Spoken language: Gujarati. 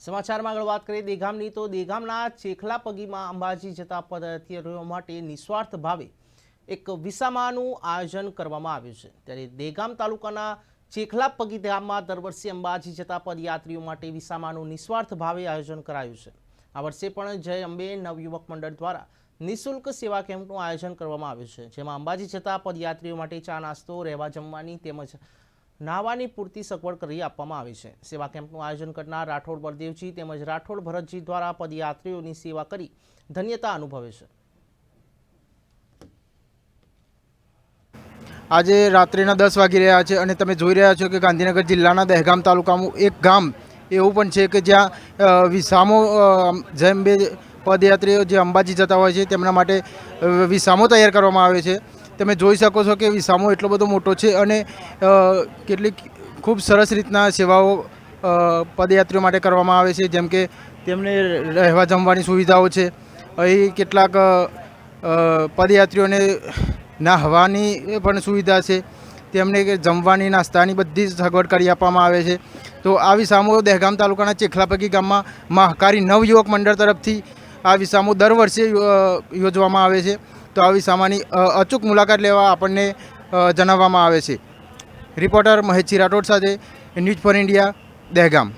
સમાચારમાં આગળ વાત કરીએ દેગામની, તો દેગામના ચેખલા પગીમાં અંબાજી જતા પદયાત્રીઓ માટે નિસ્વાર્થ ભાવે એક વિસામાનું આયોજન કરવામાં આવ્યું છે. ત્યારે દેગામ તાલુકાના ચેખલા પગી ગામમાં દર વર્ષે અંબાજી જતા પદયાત્રીઓ માટે વિસામાનું નિસ્વાર્થ ભાવે આયોજન કરાયું છે. આ વર્ષે પણ જય અંબે નવયુવક મંડળ દ્વારા નિઃશુલ્ક સેવા કેમ્પનું આયોજન કરવામાં આવ્યું છે, જેમાં અંબાજી જતા પદયાત્રીઓ માટે ચા નાસ્તો, રહેવા જમવાની તેમજ નાહવાની પૂરતી સગવડ કરી આપવામાં આવી છે. સેવા કેમ્પનું આયોજન કરનાર રાઠોડ બળદેવજી તેમજ રાઠોડ ભરતજી દ્વારા પદયાત્રીઓની સેવા કરી ધન્યતા અનુભવે છે. આજે રાત્રિના દસ વાગી રહ્યા છે અને તમે જોઈ રહ્યા છો કે ગાંધીનગર જિલ્લાના દહેગામ તાલુકાનું એક ગામ એવું પણ છે કે જ્યાં વિસામો જેમ બે પદયાત્રીઓ જે અંબાજી જતા હોય છે તેમના માટે વિસામો તૈયાર કરવામાં આવે છે. તમે જોઈ શકો છો કે વિસામો એટલો બધો મોટો છે અને કેટલીક ખૂબ સરસ રીતના સેવાઓ પદયાત્રીઓ માટે કરવામાં આવે છે. જેમ કે તેમને રહેવા જમવાની સુવિધાઓ છે. અહીં કેટલાક પદયાત્રીઓને નાહવાની પણ સુવિધા છે. તેમને જમવાની, નાસ્તાની બધી સગવડ કરી આપવામાં આવે છે. તો આ વિસામો દહેગામ તાલુકાના ચેખલાપગી ગામમાં મહાકારી નવયુવક મંડળ તરફથી આ વિસામો દર વર્ષે યોજવામાં આવે છે. તો આવી સામાની અચૂક મુલાકાત લેવા આપણને જણાવવામાં આવે છે. રિપોર્ટર મહેશ રાઠોડ સાથે ન્યૂઝ ફોર ઇન્ડિયા, દહેગામ.